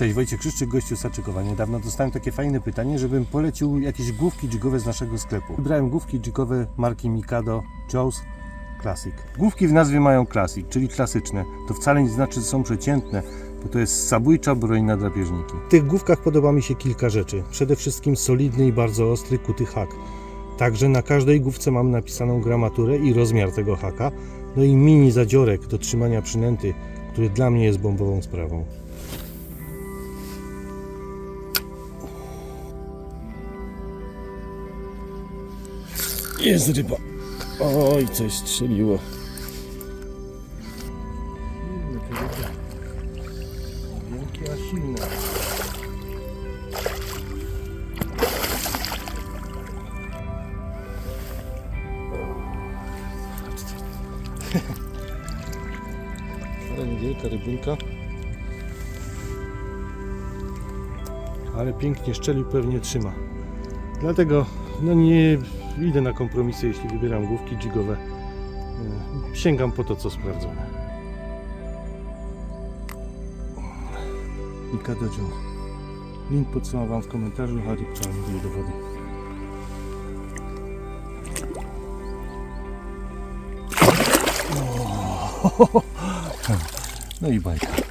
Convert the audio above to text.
Cześć, Wojciech Krzyszczyk, gościu Saczykowa. Niedawno dostałem takie fajne pytanie, żebym polecił jakieś główki jigowe z naszego sklepu. Wybrałem główki jigowe marki Mikado Joe's Classic. Główki w nazwie mają Classic, czyli klasyczne. To wcale nie znaczy, że są przeciętne, bo to jest zabójcza broń na drapieżniki. W tych główkach podoba mi się kilka rzeczy. Przede wszystkim solidny i bardzo ostry kuty hak. Także na każdej główce mam napisaną gramaturę i rozmiar tego haka, no i mini zadziorek do trzymania przynęty, który dla mnie jest bombową sprawą. Jest ryba. Oj, coś strzeliło. Wielkie, a silne. Ale niewielka rybinka. Ale pięknie szczelił, pewnie trzyma. Dlatego no nie idę na kompromisy, jeśli wybieram główki jigowe. E, Sięgam po to, co sprawdzone. Mika Dojo. Link podsyłam Wam w komentarzu, rybcza mówię do wody. No i bajka.